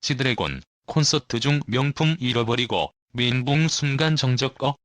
지드래곤 콘서트 중 명품 잃어버리고 멘붕 순간 정적거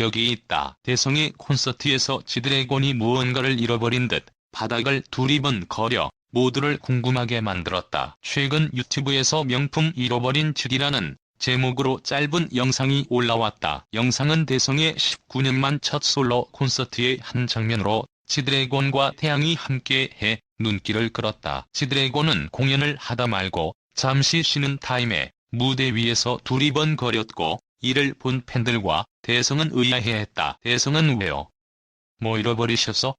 여기 있다. 대성의 콘서트에서 지드래곤이 무언가를 잃어버린 듯 바닥을 두리번 거려 모두를 궁금하게 만들었다. 최근 유튜브에서 명품 잃어버린 지디라는 제목으로 짧은 영상이 올라왔다. 영상은 대성의 19년 만 첫 솔로 콘서트의 한 장면으로 지드래곤과 태양이 함께해 눈길을 끌었다. 지드래곤은 공연을 하다 말고 잠시 쉬는 타임에 무대 위에서 두리번거렸고 이를 본 팬들과 대성은 의아해했다. 대성은 왜요? 뭐 잃어버리셨어?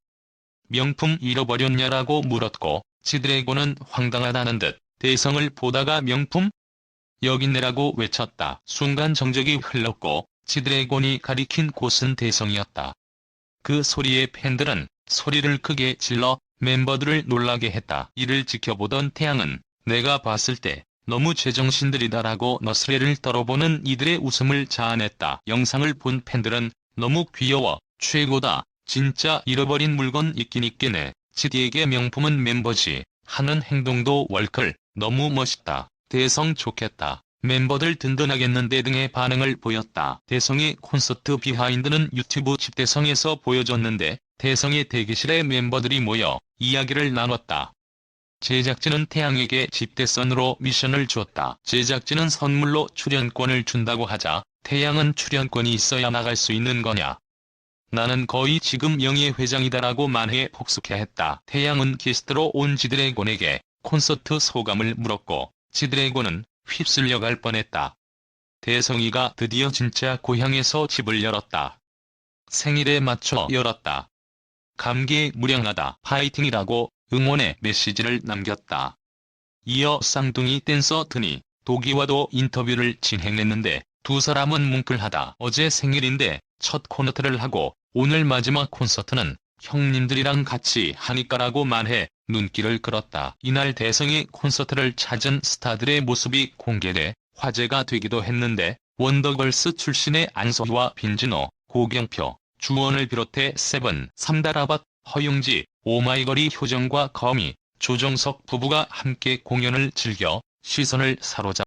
명품 잃어버렸냐라고 물었고 지드래곤은 황당하다는 듯 대성을 보다가 명품? 여기 내라고 외쳤다. 순간 정적이 흘렀고 지드래곤이 가리킨 곳은 대성이었다. 그 소리에 팬들은 소리를 크게 질러 멤버들을 놀라게 했다. 이를 지켜보던 태양은 내가 봤을 때 너무 제정신들이다라고 너스레를 떨어보는 이들의 웃음을 자아냈다. 영상을 본 팬들은 너무 귀여워, 최고다, 진짜 잃어버린 물건 있긴 있겠네. 지디에게 명품은 멤버지 하는 행동도 월클, 너무 멋있다. 대성 좋겠다. 멤버들 든든하겠는데 등의 반응을 보였다. 대성의 콘서트 비하인드는 유튜브 집대성에서 보여줬는데 대성의 대기실에 멤버들이 모여 이야기를 나눴다. 제작진은 태양에게 집대선으로 미션을 주었다. 제작진은 선물로 출연권을 준다고 하자 태양은 출연권이 있어야 나갈 수 있는 거냐. 나는 거의 지금 영예 회장이다라고 만해 복수해 했다. 태양은 게스트로 온 지드래곤에게 콘서트 소감을 물었고 지드래곤은 휩쓸려 갈 뻔했다. 대성이가 드디어 진짜 고향에서 집을 열었다. 생일에 맞춰 열었다. 감기에 무량하다. 파이팅이라고 응원의 메시지를 남겼다. 이어 쌍둥이 댄서 드니 도기와도 인터뷰를 진행했는데 두 사람은 뭉클하다. 어제 생일인데 첫 콘서트를 하고 오늘 마지막 콘서트는 형님들이랑 같이 하니까라고 말해 눈길을 끌었다. 이날 대성의 콘서트를 찾은 스타들의 모습이 공개돼 화제가 되기도 했는데 원더걸스 출신의 안소희와 빈진호, 고경표, 주원을 비롯해 세븐, 삼다라밭, 허용지, 오마이걸이 효정과 거미, 조정석 부부가 함께 공연을 즐겨 시선을 사로잡